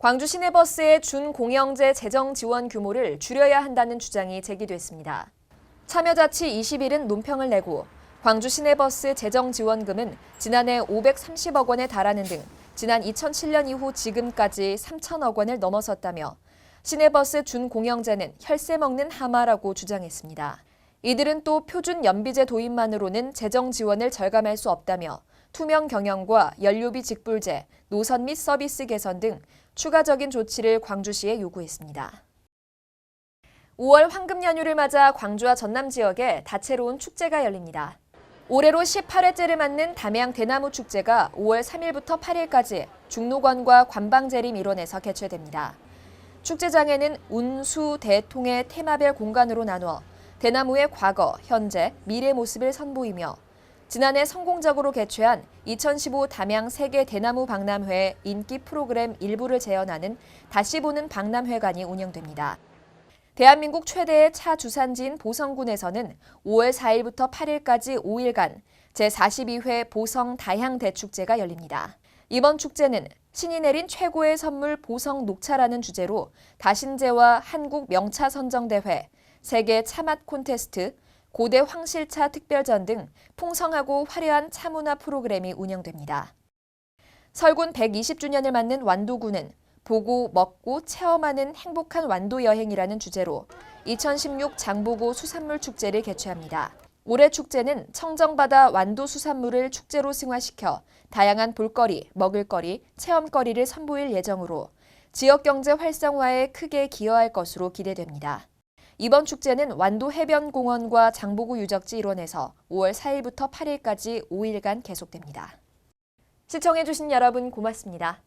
광주 시내버스의 준공영제 재정 지원 규모를 줄여야 한다는 주장이 제기됐습니다. 참여자치 20일은 논평을 내고 광주 시내버스 재정 지원금은 지난해 530억 원에 달하는 등 지난 2007년 이후 지금까지 3천억 원을 넘어섰다며 시내버스 준공영제는 혈세 먹는 하마라고 주장했습니다. 이들은 또 표준 연비제 도입만으로는 재정 지원을 절감할 수 없다며 투명 경영과 연료비 직불제, 노선 및 서비스 개선 등 추가적인 조치를 광주시에 요구했습니다. 5월 황금 연휴를 맞아 광주와 전남 지역에 다채로운 축제가 열립니다. 올해로 18회째를 맞는 담양 대나무 축제가 5월 3일부터 8일까지 중로관과 관방재림 일원에서 개최됩니다. 축제장에는 운수 대통의 테마별 공간으로 나누어 대나무의 과거, 현재, 미래 모습을 선보이며 지난해 성공적으로 개최한 2015 담양 세계 대나무 박람회 인기 프로그램 일부를 재현하는 다시 보는 박람회관이 운영됩니다. 대한민국 최대의 차 주산지인 보성군에서는 5월 4일부터 8일까지 5일간 제42회 보성 다향 대축제가 열립니다. 이번 축제는 신이 내린 최고의 선물 보성 녹차라는 주제로 다신제와 한국 명차 선정대회, 세계 차맛 콘테스트, 고대 황실차 특별전 등 풍성하고 화려한 차문화 프로그램이 운영됩니다. 설군 120주년을 맞는 완도군은 보고 먹고 체험하는 행복한 완도 여행이라는 주제로 2016 장보고 수산물 축제를 개최합니다. 올해 축제는 청정바다 완도 수산물을 축제로 승화시켜 다양한 볼거리, 먹을거리, 체험거리를 선보일 예정으로 지역 경제 활성화에 크게 기여할 것으로 기대됩니다. 이번 축제는 완도 해변공원과 장보고 유적지 일원에서 5월 4일부터 8일까지 5일간 계속됩니다. 시청해주신 여러분 고맙습니다.